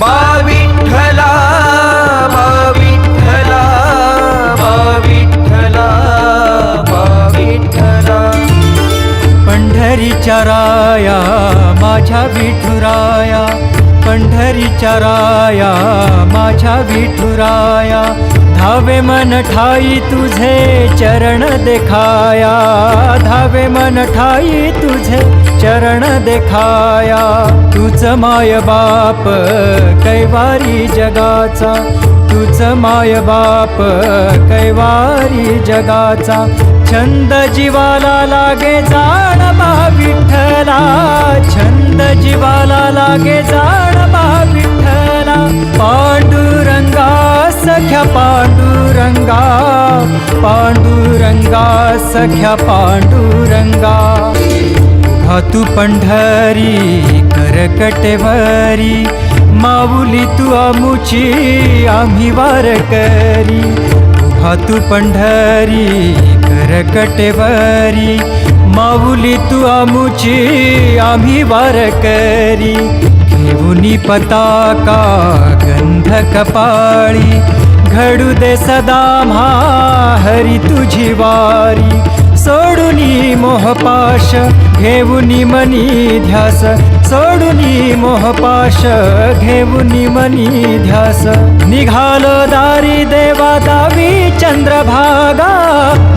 बा विठ्ठला बा विठ्ठला बा विठ्ठला बा विठ्ठला पंढरीच्या राया माझ्या विठुराया. पंढरीच्या राया माझ्या विठुराया. धावे मन ठाई तुझे चरण देखाया. धावे मन ठाई तुझे चरण देखाया तूच माय बाप कैवारी जगाचा. तूच माय बाप कैवारी जगाचा. छंद जीवाला लागे जाण बा विठ्ठला छंद जीवाला लागे जाण बा विठ्ठला पांडुरंगा सख्या पांडुरंगा. पांडुरंगा सख्या पांडुरंगा. तू पंढरी करकटवारी माऊली तू आमुची आम्ही वार करी उभा तू पंढरी करकटवारी माऊली तू आमुची आम्ही वार करी घेऊनी पताका गंध कपाळी घडू दे सदा म्हा हरी तुझी वारी. सोडुनी मोहपाश घेऊनी मनी ध्यास. सोडुनी मोहपाश घेऊनी मनी ध्यास. निघाल दारी देवा दावी चंद्रभागा.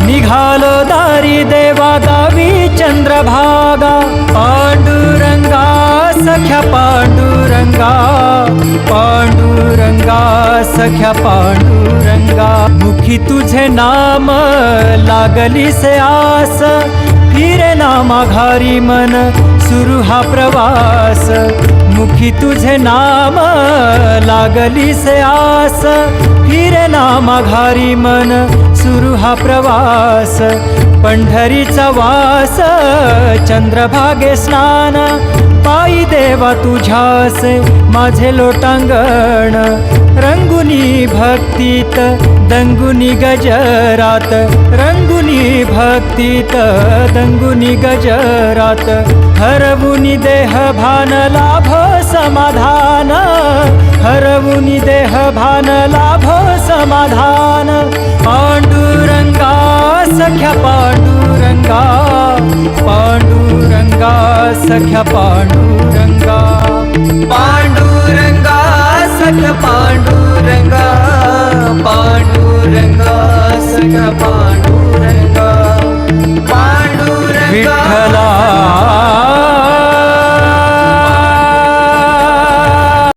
निघाल दारी देवा दावी चंद्रभागा. पांडुरंगा सख्या पांडुरंगा. पांडुरंगा सख्या पांडुरंगा मुखी तुझे नाम लागली से आस फिरे नामा मन सुरू हा प्रवास मुखी तुझे नाम लागली से आस फिरे नामा घारी मन सुरू हा प्रवास पंढरीचा वास चंद्रभागे स्नान पायी देवा तुझ्यास माझे लोटांगण. रंगुनी भक्तीत दंगुनी गजरात. रंगुनी भक्तीत दंगुनी गजरात. हरवुनी देह भान लाभ समाधान. हरवुनी देह भान लाभ समाधान. पांडुरंगा सख्या पांडुरंगा. सख्या पांडुरंगा पांडुरंगा सख्या पांडुरंगा पांडुरंगा सख्या पांडुरंगा पांडुरंगा। विठ्ठला